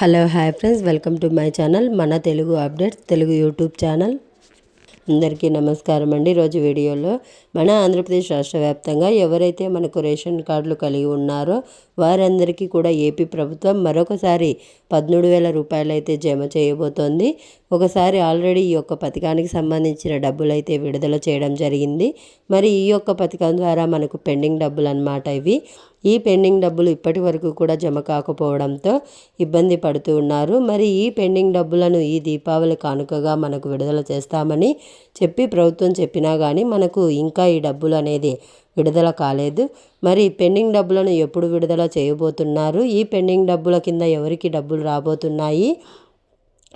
Hello hi friends. Welcome to my channel మన Telugu updates Telugu YouTube channel. అందరికీ నమస్కారం అండి. ఈరోజు వీడియోలో మన ఆంధ్రప్రదేశ్ రాష్ట్ర వ్యాప్తంగా ఎవరైతే మనకు రేషన్ కార్డులు కలిగి ఉన్నారో వారందరికీ కూడా ఏపీ ప్రభుత్వం మరొకసారి పదమూడు వేల రూపాయలు అయితే జమ చేయబోతోంది. ఒకసారి ఆల్రెడీ ఈ యొక్క పథకానికి సంబంధించిన డబ్బులు అయితే విడుదల చేయడం జరిగింది. మరి ఈ యొక్క పథకం ద్వారా మనకు పెండింగ్ డబ్బులు అనమాట ఇవి. ఈ పెండింగ్ డబ్బులు ఇప్పటి వరకు కూడా జమ కాకపోవడంతో ఇబ్బంది పడుతూ ఉన్నారు. మరి ఈ పెండింగ్ డబ్బులను ఈ దీపావళి కానుకగా మనకు విడుదల చేస్తామని చెప్పి ప్రభుత్వం చెప్పినా కానీ మనకు ఇంకా ఈ డబ్బులు అనేది విడుదల కాలేదు. మరి పెండింగ్ డబ్బులను ఎప్పుడు విడుదల చేయబోతున్నారు? ఈ పెండింగ్ డబ్బుల కింద ఎవరికి డబ్బులు రాబోతున్నాయి?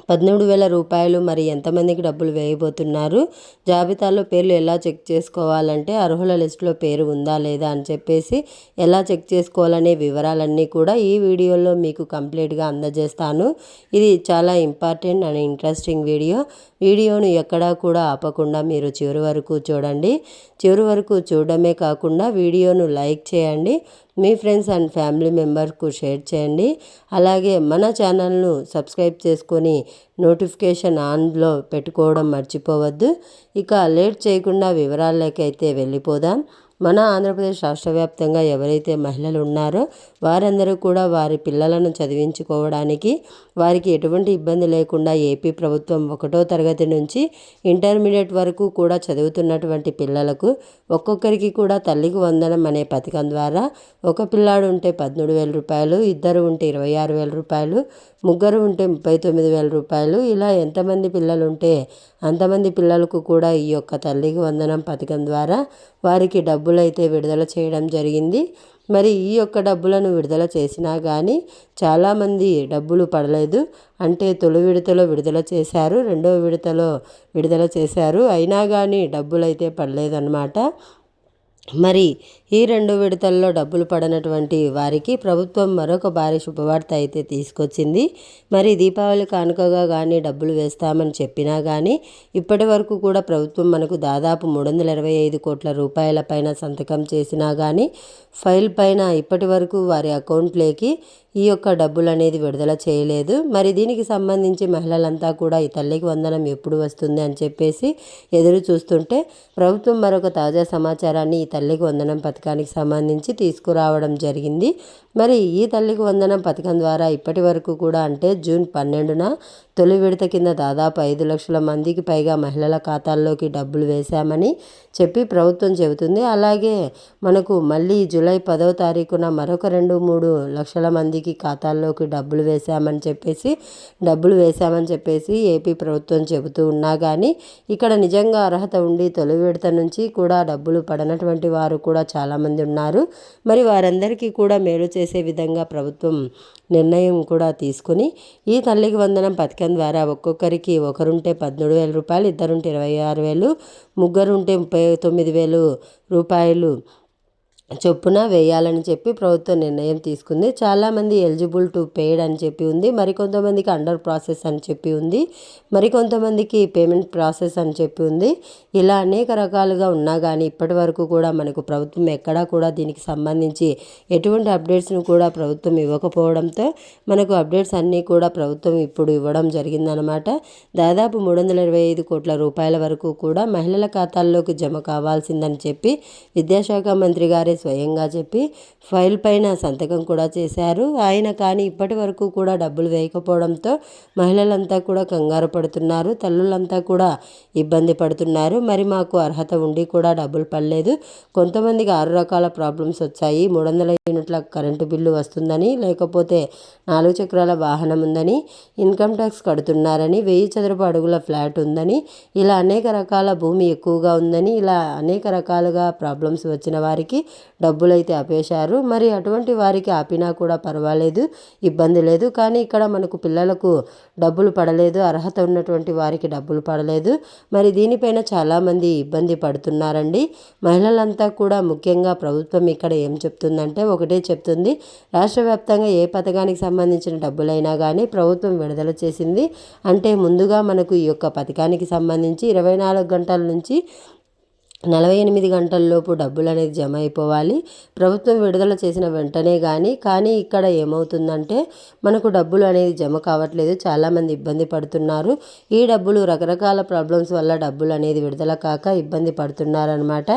పదమూడు వేల రూపాయలు మరి ఎంతమందికి డబ్బులు వేయబోతున్నారు? జాబితాలో పేర్లు ఎలా చెక్ చేసుకోవాలంటే అర్హుల లిస్టులో పేరు ఉందా లేదా అని చెప్పేసి ఎలా చెక్ చేసుకోవాలనే వివరాలన్నీ కూడా ఈ వీడియోలో మీకు కంప్లీట్గా అందజేస్తాను. ఇది చాలా ఇంపార్టెంట్ అండ్ ఇంట్రెస్టింగ్ వీడియో. వీడియోను ఎక్కడా కూడా ఆపకుండా మీరు చివరి వరకు చూడండి. చివరి వరకు చూడడమే కాకుండా వీడియోను లైక్ చేయండి. మీ ఫ్రెండ్స్ అండ్ ఫ్యామిలీ మెంబర్స్కు షేర్ చేయండి. అలాగే మన ఛానల్ను సబ్స్క్రైబ్ చేసుకొని నోటిఫికేషన్ ఆన్లో పెట్టుకోవడం మర్చిపోవద్దు. ఇక లేట్ చేయకుండా వివరాలకైతే వెళ్ళిపోదాం. మన ఆంధ్రప్రదేశ్ రాష్ట్ర వ్యాప్తంగా ఎవరైతే మహిళలు ఉన్నారో వారందరూ కూడా వారి పిల్లలను చదివించుకోవడానికి వారికి ఎటువంటి ఇబ్బంది లేకుండా ఏపీ ప్రభుత్వం ఒకటో తరగతి నుంచి ఇంటర్మీడియట్ వరకు కూడా చదువుతున్నటువంటి పిల్లలకు ఒక్కొక్కరికి కూడా తల్లికి వందనం అనే పథకం ద్వారా ఒక పిల్లాడు ఉంటే పదమూడు వేల రూపాయలు ఇద్దరు ఉంటే ఇరవై ఆరు వేల రూపాయలు ముగ్గురు ఉంటే ముప్పై తొమ్మిది వేల రూపాయలు ఇలా ఎంతమంది పిల్లలు ఉంటే అంతమంది పిల్లలకు కూడా ఈ యొక్క తల్లికి వందనం పథకం ద్వారా వారికి డబ్బు అయితే విడుదల చేయడం జరిగింది. మరి ఈ యొక్క డబ్బులను విడుదల చేసినా కానీ చాలామంది డబ్బులు పడలేదు. అంటే తొలి విడతలో విడుదల చేశారు రెండో విడతలో విడుదల చేశారు. అయినా కానీ డబ్బులు అయితే పడలేదన్నమాట. మరి ఈ రెండు విడతల్లో డబ్బులు పడనటువంటి వారికి ప్రభుత్వం మరొక భారీ శుభవార్త అయితే తీసుకొచ్చింది. మరి దీపావళి కానుకగా కానీ డబ్బులు వేస్తామని చెప్పినా కానీ ఇప్పటి వరకు కూడా ప్రభుత్వం మనకు దాదాపు మూడు వందల ఇరవై ఐదు కోట్ల రూపాయల పైన సంతకం చేసినా కానీ ఫైల్ పైన ఇప్పటి వరకు వారి అకౌంట్లోకి ఈ యొక్క డబ్బులు అనేది విడుదల చేయలేదు. మరి దీనికి సంబంధించి మహిళలంతా కూడా ఈ తల్లికి వందనం ఎప్పుడు వస్తుంది అని చెప్పేసి ఎదురు చూస్తుంటే ప్రభుత్వం మరొక తాజా సమాచారాన్ని ఈ తల్లికి వందనం పథకానికి సంబంధించి తీసుకురావడం జరిగింది. మరి ఈ తల్లికి వందనం పథకం ద్వారా ఇప్పటి వరకు కూడా అంటే జూన్ పన్నెండున తొలి విడత కింద దాదాపు ఐదు లక్షల మందికి పైగా మహిళల ఖాతాల్లోకి డబ్బులు వేశామని చెప్పి ప్రభుత్వం చెబుతుంది. అలాగే మనకు మళ్ళీ జూలై పదవ తారీఖున మరొక రెండు మూడు లక్షల మందికి ఖాతాల్లోకి డబ్బులు వేశామని చెప్పేసి డబ్బులు వేశామని చెప్పేసి ఏపీ ప్రభుత్వం చెబుతూ ఉన్నా కానీ ఇక్కడ నిజంగా అర్హత ఉండి తొలి విడత నుంచి కూడా డబ్బులు పడనటువంటి వారు కూడా చాలామంది ఉన్నారు. మరి వారందరికీ కూడా మేలు చేసే విధంగా ప్రభుత్వం నిర్ణయం కూడా తీసుకుని ఈ తల్లికి వందనం పథకం ద్వారా ఒక్కొక్కరికి ఒకరుంటే పదమూడు వేల రూపాయలు ఇద్దరుంటే ఇరవై ఆరు వేలు ముగ్గురుంటే ముప్పై తొమ్మిది వేలు రూపాయలు. చొప్పున వేయాలని చెప్పి ప్రభుత్వం నిర్ణయం తీసుకుంది. చాలామంది ఎలిజిబుల్ టు పేడ్ అని చెప్పి ఉంది. మరికొంతమందికి అండర్ ప్రాసెస్ అని చెప్పి ఉంది. మరికొంతమందికి పేమెంట్ ప్రాసెస్ అని చెప్పి ఉంది. ఇలా అనేక రకాలుగా ఉన్నా కానీ ఇప్పటి వరకు కూడా మనకు ప్రభుత్వం ఎక్కడా కూడా దీనికి సంబంధించి ఎటువంటి అప్డేట్స్ను కూడా ప్రభుత్వం ఇవ్వకపోవడంతో మనకు అప్డేట్స్ అన్నీ కూడా ప్రభుత్వం ఇప్పుడు ఇవ్వడం జరిగిందనమాట దాదాపు మూడు వందల ఇరవై ఐదు కోట్ల రూపాయల వరకు కూడా మహిళల ఖాతాల్లోకి జమ కావాల్సిందని చెప్పి విద్యాశాఖ మంత్రి గారే స్వయంగా చెప్పి ఫైల్ పైన సంతకం కూడా చేశారు. ఆయన కానీ ఇప్పటి వరకు కూడా డబ్బులు వేయకపోవడంతో మహిళలంతా కూడా కంగారు పడుతున్నారు. తల్లులంతా కూడా ఇబ్బంది పడుతున్నారు. మరి మాకు అర్హత ఉండి కూడా డబ్బులు పడలేదు. కొంతమందికి ఆరు రకాల ప్రాబ్లమ్స్ వచ్చాయి. మూడు వందల యూనిట్ల కరెంటు బిల్లు వస్తుందని లేకపోతే నాలుగు చక్రాల వాహనం ఉందని ఇన్కమ్ ట్యాక్స్ కడుతున్నారని వెయ్యి చదరపు అడుగుల ఫ్లాట్ ఉందని ఇలా అనేక రకాల భూమి ఎక్కువగా ఉందని ఇలా అనేక రకాలుగా ప్రాబ్లమ్స్ వచ్చిన వారికి డబ్బులైతే ఆపేశారు. మరి అటువంటి వారికి ఆపినా కూడా పర్వాలేదు ఇబ్బంది లేదు. కానీ ఇక్కడ మనకు పిల్లలకు డబ్బులు పడలేదు అర్హత ఉన్నటువంటి వారికి డబ్బులు పడలేదు. మరి దీనిపైన చాలామంది ఇబ్బంది పడుతున్నారండి. మహిళలంతా కూడా ముఖ్యంగా ప్రభుత్వం ఇక్కడ ఏం చెప్తుందంటే ఒకటే చెప్తుంది. రాష్ట్ర వ్యాప్తంగా ఏ పథకానికి సంబంధించిన డబ్బులైనా కానీ ప్రభుత్వం విడుదల చేసింది. అంటే ముందుగా మనకు ఈ యొక్క పథకానికి సంబంధించి ఇరవై నాలుగు గంటల నుంచి నలభై ఎనిమిది గంటల్లోపు డబ్బులు అనేది జమ అయిపోవాలి. ప్రభుత్వం విడుదల చేసిన వెంటనే కానీ కానీ ఇక్కడ ఏమవుతుందంటే మనకు డబ్బులు అనేది జమ కావట్లేదు. చాలామంది ఇబ్బంది పడుతున్నారు. ఈ డబ్బులు రకరకాల ప్రాబ్లమ్స్ వల్ల డబ్బులు అనేది విడుదల కాక ఇబ్బంది పడుతున్నారనమాట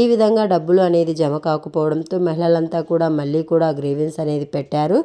ఈ విధంగా డబ్బులు అనేది జమ కాకపోవడంతో మహిళలంతా కూడా మళ్ళీ కూడా గ్రీవెన్స్ అనేది పెట్టారు.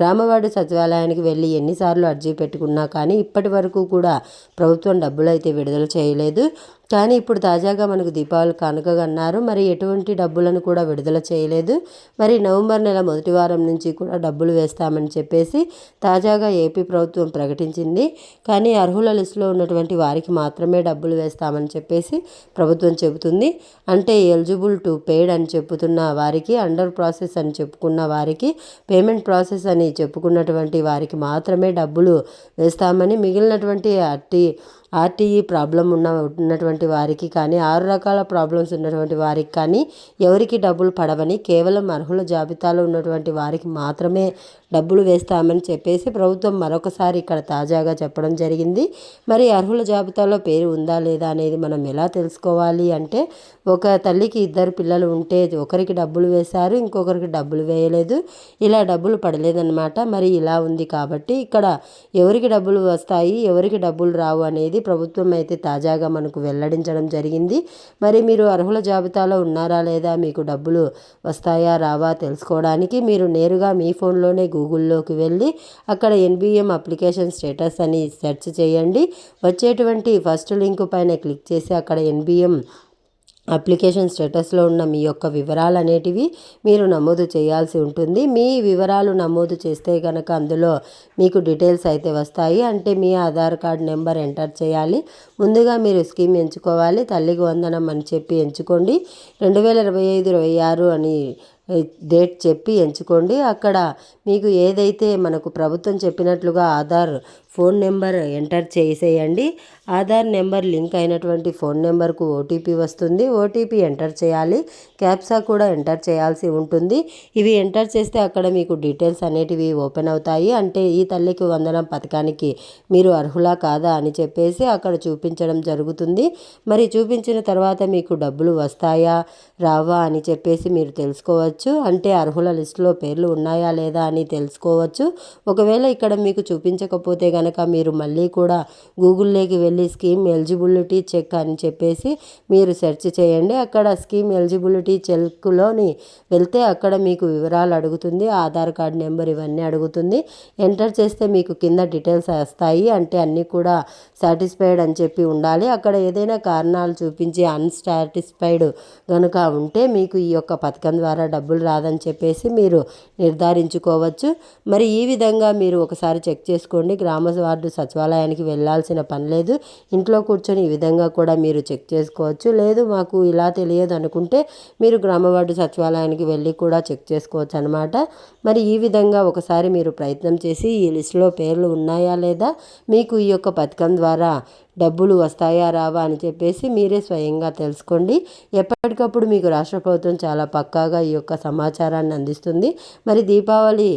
గ్రామవార్డు సచివాలయానికి వెళ్ళి ఎన్నిసార్లు అర్జీ పెట్టుకున్నా కానీ ఇప్పటి వరకు కూడా ప్రభుత్వం డబ్బులు అయితే విడుదల చేయలేదు. కానీ ఇప్పుడు తాజాగా మనకు దీపావళి కానుకగా అన్నారు. మరి ఎటువంటి డబ్బులను కూడా విడుదల చేయలేదు. మరి నవంబర్ నెల మొదటి వారం నుంచి కూడా డబ్బులు వేస్తామని చెప్పేసి తాజాగా ఏపీ ప్రభుత్వం ప్రకటించింది. కానీ అర్హుల లిస్టులో ఉన్నటువంటి వారికి మాత్రమే డబ్బులు వేస్తామని చెప్పేసి ప్రభుత్వం చెబుతుంది. అంటే ఎలిజిబుల్ టు పేడ్ అని చెప్పుతున్న వారికి అండర్ ప్రాసెస్ అని చెప్పుకున్న వారికి పేమెంట్ ప్రాసెస్ అని చెప్పుకున్నటువంటి వారికి మాత్రమే డబ్బులు వేస్తామని మిగిలినటువంటి అట్టి ఆర్టీఈ ప్రాబ్లం ఉన్న ఉన్నటువంటి వారికి కానీ ఆరు రకాల ప్రాబ్లమ్స్ ఉన్నటువంటి వారికి కానీ ఎవరికి డబ్బులు పడవని కేవలం అర్హుల జాబితాలో ఉన్నటువంటి వారికి మాత్రమే డబ్బులు వేస్తామని చెప్పేసి ప్రభుత్వం మరొకసారి ఇక్కడ తాజాగా చెప్పడం జరిగింది. మరి అర్హుల జాబితాలో పేరు ఉందా లేదా అనేది మనం ఎలా తెలుసుకోవాలి అంటే ఒక తల్లికి ఇద్దరు పిల్లలు ఉంటే ఒకరికి డబ్బులు వేశారు ఇంకొకరికి డబ్బులు వేయలేదు. ఇలా డబ్బులు పడలేదన్నమాట. మరి ఇలా ఉంది కాబట్టి ఇక్కడ ఎవరికి డబ్బులు వస్తాయి ఎవరికి డబ్బులు రావు అనేది ప్రభుత్వం అయితే తాజాగా మనకు వెల్లడించడం జరిగింది. మరి మీరు అర్హుల జాబితాలో ఉన్నారా లేదా మీకు డబ్బులు వస్తాయా రావా తెలుసుకోవడానికి మీరు నేరుగా మీ ఫోన్లోనే గూగుల్లోకి వెళ్ళి అక్కడ ఎన్బిఎం అప్లికేషన్ స్టేటస్ అని సెర్చ్ చేయండి. వచ్చేటువంటి ఫస్ట్ లింక్ పైన క్లిక్ చేసి అక్కడ ఎన్బిఎం అప్లికేషన్ స్టేటస్లో ఉన్న మీ యొక్క వివరాలు అనేటివి మీరు నమోదు చేయాల్సి ఉంటుంది. మీ వివరాలు నమోదు చేస్తే కనుక అందులో మీకు డీటెయిల్స్ అయితే వస్తాయి. అంటే మీ ఆధార్ కార్డ్ నెంబర్ ఎంటర్ చేయాలి. ముందుగా మీరు స్కీమ్ ఎంచుకోవాలి. తల్లికి వందనం అని చెప్పి ఎంచుకోండి. రెండు వేల ఇరవై ఐదు ఇరవై ఆరు అని డేట్ చెప్పి ఎంచుకోండి. అక్కడ మీకు ఏదైతే మనకు ప్రభుత్వం చెప్పినట్లుగా ఆధార్ ఫోన్ నెంబర్ ఎంటర్ చేసేయండి. ఆధార్ నెంబర్ లింక్ అయినటువంటి ఫోన్ నెంబర్కు ఓటీపీ వస్తుంది. ఓటీపీ ఎంటర్ చేయాలి. క్యాప్సా కూడా ఎంటర్ చేయాల్సి ఉంటుంది. ఇవి ఎంటర్ చేస్తే అక్కడ మీకు డీటెయిల్స్ అనేటివి ఓపెన్ అవుతాయి. అంటే ఈ తల్లికి వందనం పథకానికి మీరు అర్హులా కాదా అని చెప్పేసి అక్కడ చూపించడం జరుగుతుంది. మరి చూపించిన తర్వాత మీకు డబ్బులు వస్తాయా? రావా అని చెప్పేసి మీరు తెలుసుకోవచ్చు. అంటే అర్హుల లిస్టులో పేర్లు ఉన్నాయా లేదా అని తెలుసుకోవచ్చు. ఒకవేళ ఇక్కడ మీకు చూపించకపోతే కనుక మీరు మళ్ళీ కూడా గూగుల్లోకి వెళ్ళి స్కీమ్ ఎలిజిబిలిటీ చెక్ అని చెప్పేసి మీరు సెర్చ్ చేయండి. అక్కడ స్కీమ్ ఎలిజిబిలిటీ చెక్లోని వెళ్తే అక్కడ మీకు వివరాలు అడుగుతుంది. ఆధార్ కార్డ్ నెంబర్ ఇవన్నీ అడుగుతుంది. ఎంటర్ చేస్తే మీకు కింద డీటెయిల్స్ వస్తాయి. అంటే అన్నీ కూడా సాటిస్ఫైడ్ అని చెప్పి ఉండాలి. అక్కడ ఏదైనా కారణాలు చూపించి అన్సాటిస్ఫైడ్ కనుక ఉంటే మీకు ఈ యొక్క పథకం ద్వారా డబ్బులు డబ్బులు రాదని చెప్పేసి మీరు నిర్ధారించుకోవచ్చు. మరి ఈ విధంగా మీరు ఒకసారి చెక్ చేసుకోండి. గ్రామ వార్డు సచివాలయానికి వెళ్ళాల్సిన పని లేదు. ఇంట్లో కూర్చొని ఈ విధంగా కూడా మీరు చెక్ చేసుకోవచ్చు. లేదు మాకు ఇలా తెలియదు అనుకుంటే మీరు గ్రామ వార్డు సచివాలయానికి వెళ్ళి కూడా చెక్ చేసుకోవచ్చు అనమాట మరి ఈ విధంగా ఒకసారి మీరు ప్రయత్నం చేసి ఈ లిస్టులో పేర్లు ఉన్నాయా లేదా? మీకు ఈ యొక్క పథకం ద్వారా డబ్బులు వస్తాయా రావా అని చెప్పేసి మీరే స్వయంగా తెలుసుకోండి. ఎప్పటికప్పుడు మీకు రాష్ట్ర ప్రభుత్వం చాలా పక్కాగా ఈ యొక్క సమాచారాన్ని అందిస్తుంది. మరి దీపావళి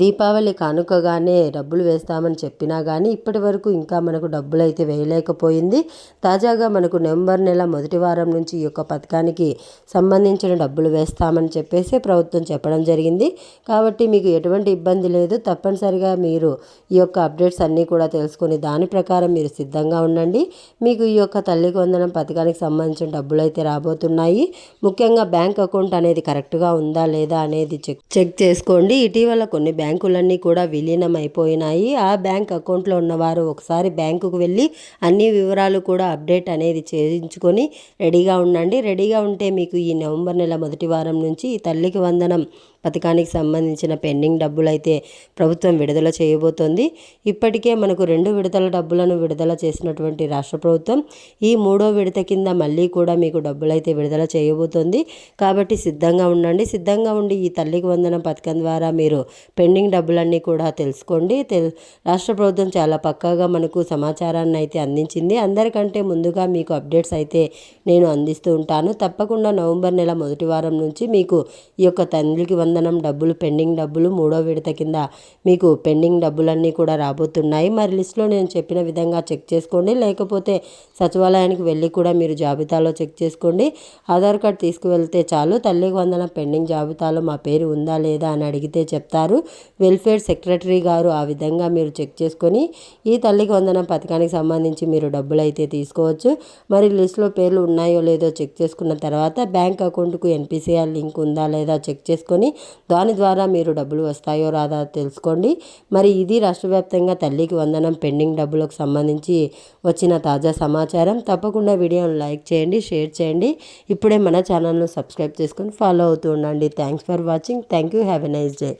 దీపావళి కానుకగానే డబ్బులు వేస్తామని చెప్పినా కానీ ఇప్పటి వరకు ఇంకా మనకు డబ్బులు అయితే వేయలేకపోయింది. తాజాగా మనకు నవంబర్ నెల మొదటి వారం నుంచి ఈ యొక్క పథకానికి సంబంధించిన డబ్బులు వేస్తామని చెప్పేసి ప్రభుత్వం చెప్పడం జరిగింది. కాబట్టి మీకు ఎటువంటి ఇబ్బంది లేదు. తప్పనిసరిగా మీరు ఈ యొక్క అప్డేట్స్ అన్నీ కూడా తెలుసుకొని దాని ప్రకారం మీరు సిద్ధంగా ఉండండి. మీకు ఈ యొక్క తల్లి కొందనం పథకానికి సంబంధించిన డబ్బులు అయితే రాబోతున్నాయి. ముఖ్యంగా బ్యాంక్ అకౌంట్ అనేది కరెక్ట్గా ఉందా లేదా అనేది చెక్ చెక్ చేసుకోండి. ఇటీవల కొన్ని కొన్ని బ్యాంకులన్నీ కూడా విలీనం అయిపోయినాయి. ఆ బ్యాంక్ అకౌంట్లో ఉన్నవారు ఒకసారి బ్యాంకుకు వెళ్ళి అన్ని వివరాలు కూడా అప్డేట్ అనేది చేయించుకొని రెడీగా ఉండండి. రెడీగా ఉంటే మీకు ఈ నవంబర్ నెల మొదటి వారం నుంచి ఈ తల్లికి వందనం పథకానికి సంబంధించిన పెండింగ్ డబ్బులు అయితే ప్రభుత్వం విడుదల చేయబోతోంది. ఇప్పటికే మనకు రెండు విడతల డబ్బులను విడుదల చేసినటువంటి రాష్ట్ర ప్రభుత్వం ఈ మూడో విడత కింద మళ్ళీ కూడా మీకు డబ్బులైతే విడుదల చేయబోతోంది. కాబట్టి సిద్ధంగా ఉండండి. సిద్ధంగా ఉండి ఈ తల్లికి వందనం పథకం ద్వారా మీరు పెండింగ్ డబ్బులన్నీ కూడా తెలుసుకోండి. తెల్ రాష్ట్ర ప్రభుత్వం చాలా పక్కాగా మనకు సమాచారాన్ని అయితే అందించింది. అందరికంటే ముందుగా మీకు అప్డేట్స్ అయితే నేను అందిస్తూ ఉంటాను. తప్పకుండా నవంబర్ నెల మొదటి వారం నుంచి మీకు ఈ యొక్క తండ్రికి వందనం డబ్బులు పెండింగ్ డబ్బులు మూడో విడత కింద మీకు పెండింగ్ డబ్బులన్నీ కూడా రాబోతున్నాయి. మరి లిస్ట్లో నేను చెప్పిన విధంగా చెక్ చేసుకోండి. లేకపోతే సచివాలయానికి వెళ్ళి కూడా మీరు జాబితాలో చెక్ చేసుకోండి. ఆధార్ కార్డ్ తీసుకువెళ్తే చాలు. తల్లికి వందనం పెండింగ్ జాబితాలో మా పేరు ఉందా లేదా అని అడిగితే చెప్తారు. వెల్ఫేర్ సెక్రటరీ గారు ఆ విధంగా మీరు చెక్ చేసుకొని ఈ తల్లికి వందనం పథకానికి సంబంధించి మీరు డబ్బులు అయితే తీసుకోవచ్చు. మరి లిస్ట్లో పేర్లు ఉన్నాయో లేదో చెక్ చేసుకున్న తర్వాత బ్యాంక్ అకౌంట్కు ఎన్పిసిఆర్ లింక్ ఉందా లేదా చెక్ చేసుకొని దాని ద్వారా మీరు డబ్బులు వస్తాయో రాదా తెలుసుకోండి. మరి ఇది రాష్ట్ర వ్యాప్తంగా తల్లికి వందనం పెండింగ్ డబ్బులకు సంబంధించి వచ్చిన తాజా సమాచారం. తప్పకుండా వీడియోను లైక్ చేయండి షేర్ చేయండి. ఇప్పుడే మన ఛానల్ను సబ్స్క్రైబ్ చేసుకొని ఫాలో అవుతూ ఉండండి. Thanks for watching. Thank you. Have a nice day.